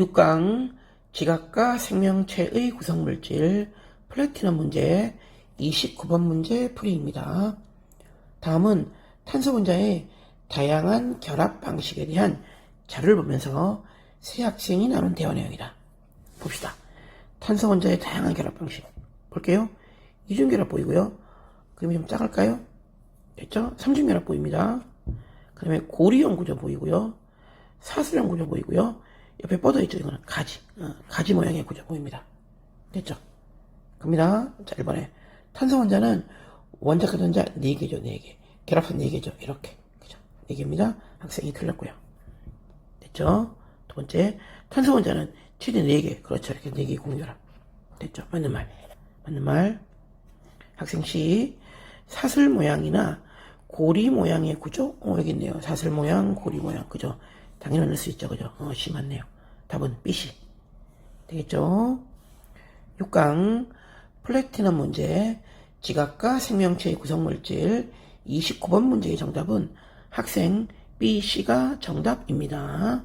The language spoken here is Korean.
6강 지각과 생명체의 구성물질 플래티넘 문제 29번 문제 풀이입니다. 다음은 탄소 분자의 다양한 결합 방식에 대한 자료를 보면서 세 학생이 나눈 대화 내용이다. 봅시다. 탄소 원자의 다양한 결합 방식. 볼게요. 이중 결합 보이고요. 그림이 좀 작을까요? 됐죠? 삼중 결합 보입니다. 그 다음에 고리형 구조 보이고요. 사슬형 구조 보이고요. 옆에 뻗어 있죠. 이거는 가지. 어, 가지 모양의 구조 보입니다. 됐죠? 갑니다. 자, 1번에. 탄소 원자는 원자과 전자 4개죠, 4개. 결합선 4개죠, 이렇게. 그죠? 4개입니다. 학생이 틀렸고요. 됐죠? 두 번째, 탄소 원자는 최대 4개. 그렇죠. 이렇게 4개 공결합. 됐죠? 맞는 말. 맞는 말. 학생 C. 사슬 모양이나 고리 모양의 구조? 어, 여기 있네요. 사슬 모양, 고리 모양. 그죠? 당연히 넣을 수 있죠. 그죠? 어, C 맞네요. 답은 BC. 되겠죠? 6강 플래티넘 문제 지각과 생명체의 구성물질 29번 문제의 정답은 학생 B, C가 정답입니다.